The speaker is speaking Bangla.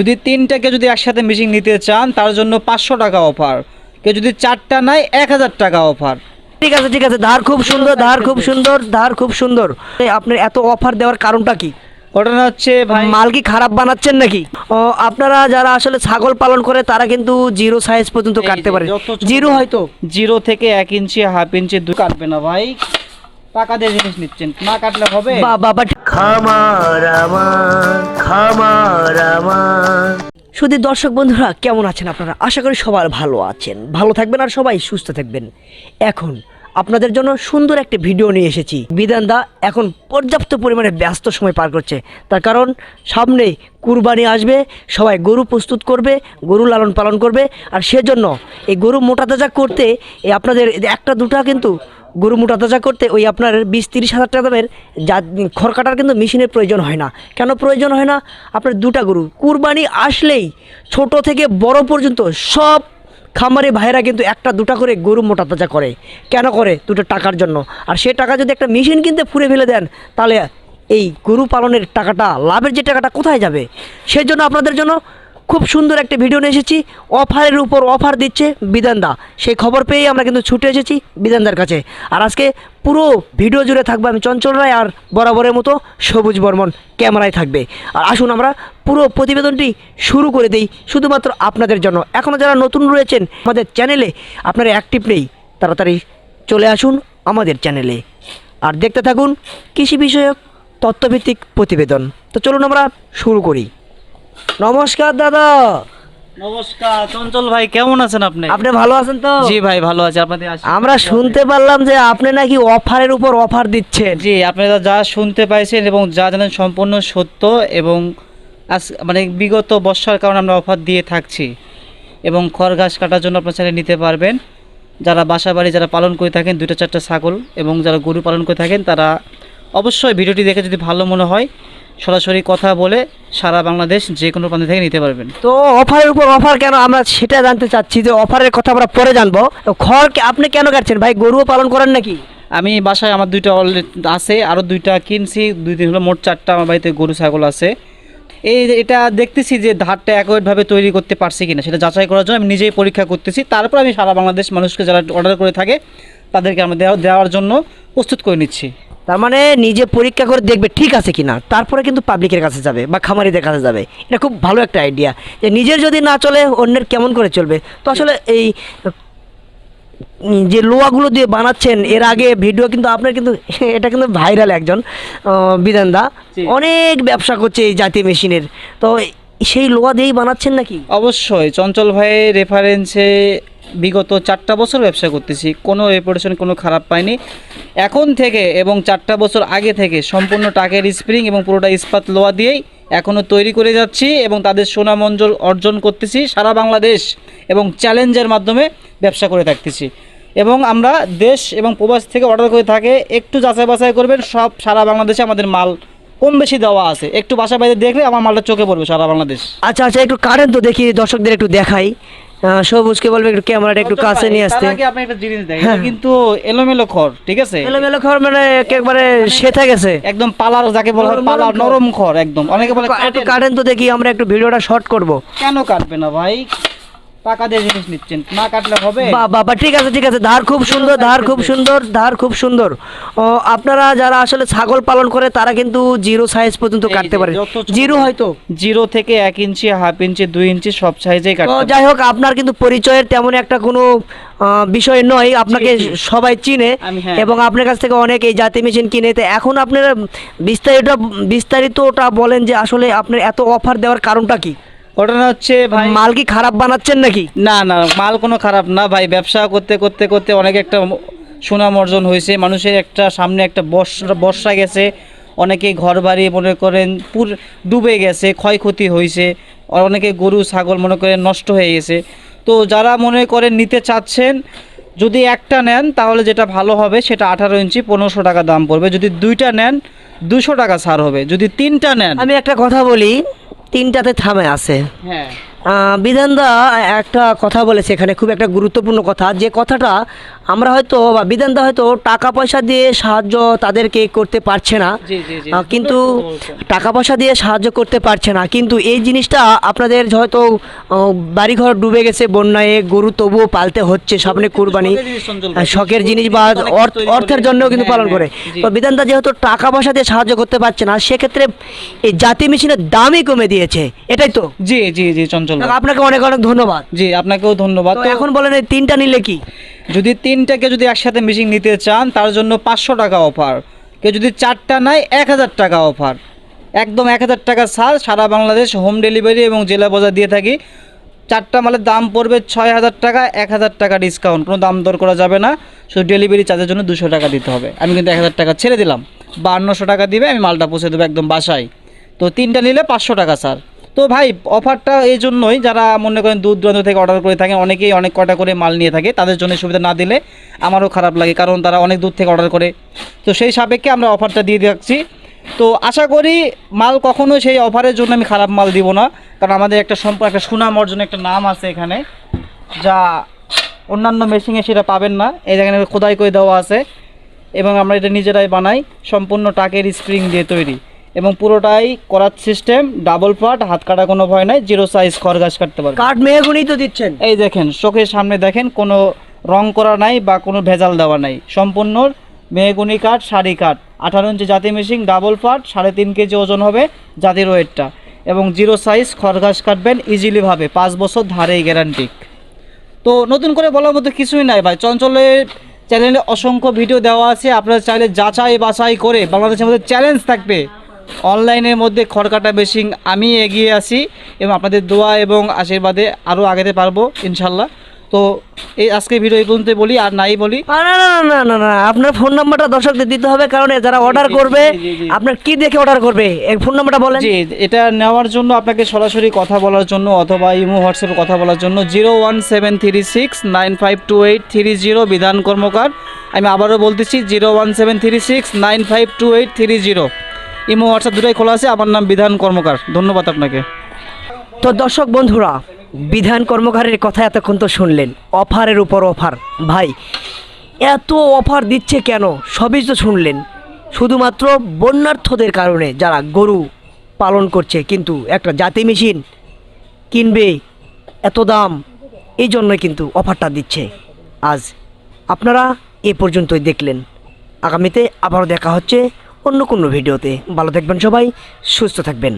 যদি তিনটাকে যদি একসাথে মিশিং নিতে চান তার জন্য পাঁচশো টাকা অফার কেউ যদি চারটা নেয় এক হাজার টাকা অফার ঠিক আছে ঠিক আছে ধার খুব সুন্দর ধার খুব সুন্দর ধার খুব সুন্দর। আপনার এত অফার দেওয়ার কারণটা কি? ঘটনা হচ্ছে ভাই মাল কি খারাপ বানাচ্ছেন নাকি? ও আপনারা যারা আসলে ছাগল পালন করে তারা কিন্তু জিরো সাইজ পর্যন্ত কাটতে পারে। জিরো হয়তো? জিরো থেকে এক ইঞ্চি হাফ ইঞ্চি দু কাটবে না ভাই। টাকা দিয়ে জিনিস নিচ্ছেন। না কাটলে হবে? বা বাবা খামার আমার খামার। শুধু দর্শক বন্ধুরা, কেমন আছেন আপনারা? আশা করি সবাই ভালো আছেন। ভালো থাকবেন আর সবাই সুস্থ থাকবেন। এখন আপনাদের জন্য সুন্দর একটা ভিডিও নিয়ে এসেছি। বিধান দা এখন পর্যাপ্ত পরিমাণে ব্যস্ত সময় পার করছে। তার কারণ সামনে কুরবানি আসবে, সবাই গরু প্রস্তুত করবে, গরু লালন পালন করবে। আর সেজন্য এই গরু মোটা তাজা করতে এই আপনাদের একটা দুটা কিন্তু গরু মোটা তাজা করতে ওই আপনার বিশ তিরিশ হাজার টাকা দামের যা খড় কাটার কিন্তু মেশিনের প্রয়োজন হয় না। কেন প্রয়োজন হয় না? আপনার দুটা গরু। কুরবানি আসলেই ছোট থেকে বড় পর্যন্ত সব খামারে ভাইরা কিন্তু একটা দুটা করে গরু মোটা তাজা করে। কেন করে? দুটো টাকার জন্য। আর সে টাকা যদি একটা মেশিন কিনতে ফুরে ফেলে দেন, তাহলে এই গরু পালনের টাকাটা, লাভের যে টাকাটা কোথায় যাবে? সেই জন্য আপনাদের জন্য খুব সুন্দর একটা ভিডিও নিয়ে এসেছি। অফারের উপর অফার দিচ্ছে বিধানদা। সেই খবর পেয়েই আমরা কিন্তু ছুটে এসেছি বিধানদার কাছে। আর আজকে পুরো ভিডিও জুড়ে থাকবে আমি চঞ্চল রায় আর বরাবরের মতো সবুজ বর্মন ক্যামেরায় থাকবে। আর আসুন আমরা পুরো প্রতিবেদনটি শুরু করে দিই শুধুমাত্র আপনাদের জন্য। এখনও যারা নতুন রয়েছেন আমাদের চ্যানেলে আপনারা অ্যাক্টিভ নেই, তাড়াতাড়ি চলে আসুন আমাদের চ্যানেলে আর দেখতে থাকুন কৃষি বিষয়ক তথ্যভিত্তিক প্রতিবেদন। তো চলুন আমরা শুরু করি। নমস্কার দাদা। নমস্কার চঞ্চল ভাই কেমন আছেন আপনি? আপনি ভালো আছেন তো? জি ভাই ভালো আছে আপনাদের আমরা শুনতে পারলাম যে আপনি নাকি অফারের উপর অফার দিচ্ছেন। জি আপনারা যা শুনতে পাইছেন এবং যা জানেন সম্পূর্ণ সত্য এবং আজ মানে বিগত বর্ষার কারণে আমরা অফার দিয়ে থাকছি এবং খড় ঘাস কাটার জন্য আপনার ছেলে নিতে পারবেন। যারা বাসা বাড়ি যারা পালন করে থাকেন দুটো চারটা ছাগল এবং যারা গরু পালন করে থাকেন তারা অবশ্যই ভিডিওটি দেখে যদি ভালো মনে হয় সরাসরি কথা বলে সারা বাংলাদেশ যে কোনো প্রান্ত থেকে নিতে পারবেন। তো অফারের উপর অফার কেন? আমরা সেটা জানতে চাচ্ছি যে অফারের কথা আমরা পরে জানব। খড় আপনি কেন কাটছেন? ভাই গরুও পালন করেন নাকি? আমি বাসায় আমার দুইটা অলরেডি আছে আরও দুইটা কিনছি। দুই দিন হলো মোট চারটা আমার বাড়িতে গরু ছাগল আছে। এই এটা দেখতেছি যে ধারটা একইভাবে তৈরি করতে পারছি কিনা সেটা যাচাই করার জন্য আমি নিজেই পরীক্ষা করতেছি। তারপর আমি সারা বাংলাদেশ মানুষকে যারা অর্ডার করে থাকে তাদেরকে আমরা দেওয়া দেওয়ার জন্য প্রস্তুত করে নিচ্ছি। তার মানে নিজে পরীক্ষা করে দেখবে ঠিক আছে কিনা। তারপরে কিন্তু পাবলিকের কাছে যাবে বা খামারিদের কাছে যাবে। এটা খুব ভালো একটা আইডিয়া যে নিজের যদি না চলে অন্যের কেমন করে চলবে? তো আসলে এই যে লোয়াগুলো দিয়ে বানাচ্ছেন এর আগে ভিডিও কিন্তু আপনার কিন্তু এটা কিন্তু ভাইরাল একজন বিধানদা। অনেক ব্যবসা করছে এই জাতীয় মেশিনের। তো সেই লোয়া দিয়েই বানাচ্ছেন নাকি? অবশ্যই। চঞ্চল ভাইয়ের রেফারেন্সে বিগত চারটা বছর ব্যবসা করতেছি, কোনো রেপুটেশন কোনো খারাপ পাইনি। এখন থেকে এবং চারটা বছর আগে থেকে সম্পূর্ণ টাকের স্প্রিং এবং পুরোটা ইস্পাত লোয়া দিয়েই এখনও তৈরি করে যাচ্ছি এবং তাদের সুনাম অঞ্জল অর্জন করতেছি সারা বাংলাদেশ এবং চ্যালেঞ্জের মাধ্যমে ব্যবসা করে থাকতেছি। এবং আমরা দেশ এবং প্রবাস থেকে অর্ডার করে থাকে, একটু যাচাই বাছাই করবেন, সব সারা বাংলাদেশে আমাদের মাল কম বেশি দেওয়া আছে। একটু বাসা বাইরে দেখলে আমার মালটা চোখে পড়বে সারা বাংলাদেশ। আচ্ছা আচ্ছা একটু কারেন্ট তো দেখি, দর্শকদের একটু দেখাই। সবুজকে বলবে একটু ক্যামেরাটা একটু কাছে নিয়ে আসতে। আগে আপনি একটা জিনিস দেখেন হ্যাঁ। কিন্তু এলোমেলো খড় ঠিক আছে? এলোমেলো খড় মানে একেবারে সেথে গেছে। একদম পালার যাকে বলা হয় পালার নরম খড় একদম। অনেকে বলে একটু কাটেন। তো দেখি আমরা একটু ভিডিওটা শর্ট করব। কেন কাটবে না ভাই? টাকা দিয়ে জিনিস নিচ্ছেন না কাটলে হবে? বাবা ঠিক আছে ঠিক আছে ধার খুব সুন্দর ধার খুব সুন্দর ধার খুব সুন্দর। আপনারা যারা আসলে ছাগল পালন করে তারা কিন্তু জিরো সাইজ পর্যন্ত কাটতে পারে। জিরো হয়তো? জিরো থেকে এক ইঞ্চি হাফ ইঞ্চি দুই ইঞ্চি সব সাইজেই কাটতে যাই হোক আপনার কিন্তু পরিচয়ের তেমন একটা কোনো বিষয় নয়। আপনাকে। সবাই চিনে হ্যাঁ। এবং আপনার কাছ থেকে অনেক এই জাতি মেশিন কিনে তো এখন আপনারা বিস্তারিত বিস্তারিতটা বলেন যে আসলে আপনার এত অফার দেওয়ার কারণটা কি? ঘটনা হচ্ছে ভাই মাল কি খারাপ বানাচ্ছেন নাকি? না না মাল কোনো খারাপ না ভাই। ব্যবসা করতে করতে করতে অনেক একটা সুনাম অর্জন হয়েছে। মানুষের একটা সামনে একটা বর্ষা বর্ষা গেছে। অনেকেই ঘর বাড়ি মনে করেন পুর ডুবে গেছে ক্ষয়ক্ষতি হয়েছে। আর অনেকে গরু ছাগল মনে করেন নষ্ট হয়ে গেছে। তো যারা মনে করেন নিতে চাচ্ছেন যদি একটা নেন তাহলে যেটা ভালো হবে সেটা আঠারো ইঞ্চি পনেরোশো টাকা দাম পড়বে। যদি দুইটা নেন দুশো টাকা ছাড় হবে। যদি তিনটা নেন আমি একটা কথা বলি। তিনটাতে থামে আছে। হ্যাঁ। বিধানদা একটা কথা বলেছে এখানে খুব একটা গুরুত্বপূর্ণ কথা। যে কথাটা আমরা হয়তো বা বিধানদা হয়তো টাকা পয়সা দিয়ে সাহায্য তাদেরকে করতে পারছে না। কিন্তু টাকা পয়সা দিয়ে সাহায্য করতে পারছে না। কিন্তু এই জিনিসটা আপনাদের হয়তো বাড়িঘর ডুবে গেছে বন্যায় গরু তবুও পালতে হচ্ছে সামনে কুরবানি। শখের জিনিস হ্যাঁ, করে। বা অর্থ- অর্থের জন্য কিন্তু হ্যাঁ, পালন করে। হ্যাঁ, জি। তো বিধানদা যেহেতু টাকা পয়সা দিয়ে সাহায্য করতে পারছে না সেক্ষেত্রে এই জাতি মেশিনের দামই কমে দিয়েছে। এটাই তো। জি জি জি চঞ্চল আপনাকে অনেক অনেক ধন্যবাদ। জি আপনাকেও ধন্যবাদ। এখন বলেন এই তিনটা নিলে কি? যদি তিনটাকে যদি একসাথে মিশিং নিতে চান, তার জন্য পাঁচশো টাকা অফার কেউ যদি চারটা নেয়, এক হাজার টাকা অফার একদম এক হাজার টাকা ছাড়, সারা বাংলাদেশ হোম ডেলিভারি এবং জেলা বাজার দিয়ে থাকি। চারটা মালের দাম পড়বে ছয় হাজার টাকা, এক হাজার টাকা ডিসকাউন্ট কোনো দাম দর করা যাবে না। শুধু ডেলিভারি চার্জের জন্য দুশো টাকা দিতে হবে। আমি কিন্তু এক হাজার টাকা ছেড়ে দিলাম। বান্নশো টাকা দিবে, আমি মালটা পৌঁছে দেবো একদম বাসায়। তো তিনটা নিলে পাঁচশো টাকা স্যার তো ভাই অফারটা এই জন্যই যারা মনে করেন দূর দূরান্ত থেকে অর্ডার করে থাকেন অনেকেই অনেক কটা করে মাল নিয়ে থাকে, তাদের জন্য সুবিধা না দিলে আমারও খারাপ লাগে, কারণ তারা অনেক দূর থেকে অর্ডার করে। তো সেই সাপেক্ষে আমরা অফারটা দিয়ে রাখছি তো আশা করি মাল কখনো সেই অফারের জন্য আমি খারাপ মাল দিব না, কারণ আমাদের একটা সম্পর্ক একটা সুনাম অর্জন একটা নাম আছে এখানে, যা অন্যান্য মেশিনে সেটা পাবেন না। এই জায়গায় খোদাই করে দেওয়া আছে, এবং আমরা এটা নিজেরাই বানাই, সম্পূর্ণ টাকের স্প্রিং দিয়ে তৈরি। এবং পুরোটাই করার সিস্টেম ডাবল পার্ট হাত কাটা কোনো ভয় নাই জিরো সাইজ খড়গাছ কাটতে পারবে। কাঠ মেহগুনি তো দিচ্ছেন। এই দেখেন চোখের সামনে দেখেন কোনো রং করা নাই বা কোনো ভেজাল দেওয়া নাই। সম্পূর্ণ মেহগুনি কাঠ শাড়ি কাঠ। আঠারো ইঞ্চি জাতি মেশিন ডাবল পার্ট সাড়ে তিন কেজি ওজন হবে জাতির ওয়েটটা এবং জিরো সাইজ খড়গাছ কাটবেন ইজিলিভাবে পাঁচ বছর ধারেই গ্যারান্টি তো নতুন করে বলার মতো কিছুই নাই ভাই। চঞ্চলের চ্যানেলে অসংখ্য ভিডিও দেওয়া আছে। আপনারা চাইলে যাচাই বাছাই করে বাংলাদেশের মধ্যে চ্যালেঞ্জ থাকবে। অনলাইনের মধ্যে খড়কাটা বেশিং আমি এগিয়ে আসি এবং আপনাদের দোয়া এবং আশীর্বাদে আরও আগাতে পারব ইনশাল্লাহ। তো এই আজকে ভিডিও এই পর্যন্ত বলি আর নাই বলি। না না না না না আপনার ফোন নাম্বারটা দর্শকদের দিতে হবে কারণ যারা অর্ডার করবে। আপনার কি দেখে অর্ডার করবে? এই ফোন নাম্বারটা বলেন। জি এটা নেওয়ার জন্য আপনাকে সরাসরি কথা বলার জন্য অথবা ইমো হোয়াটসঅ্যাপে কথা বলার জন্য zero one seven three six nine five two eight three zero Bidhan Karmakar. আমি আবারও বলতেছি zero one seven three six nine five two eight three zero. Imo WhatsApp দুটাই খোলা আছে, আমার নাম বিধান কর্মকার। ধন্যবাদ আপনাকে। তো দর্শক বন্ধুরা, বিধান কর্মকারের কথা এতক্ষণ তো শুনলেন। অফারের উপর অফার। ভাই, এত অফার দিচ্ছে কেন? সবই তো শুনলেন। শুধুমাত্র বন্যার্থদের কারণে যারা গরু পালন করছে, কিন্তু একটা জাতি মেশিন কিনবে এত দাম, এই জন্যই কিন্তু অফারটা দিচ্ছে। আজ আপনারা এ পর্যন্তই দেখলেন। আগামীতে আবারও দেখা হচ্ছে। অন্য কোনো ভিডিওতে। ভালো থাকবেন সবাই সুস্থ থাকবেন।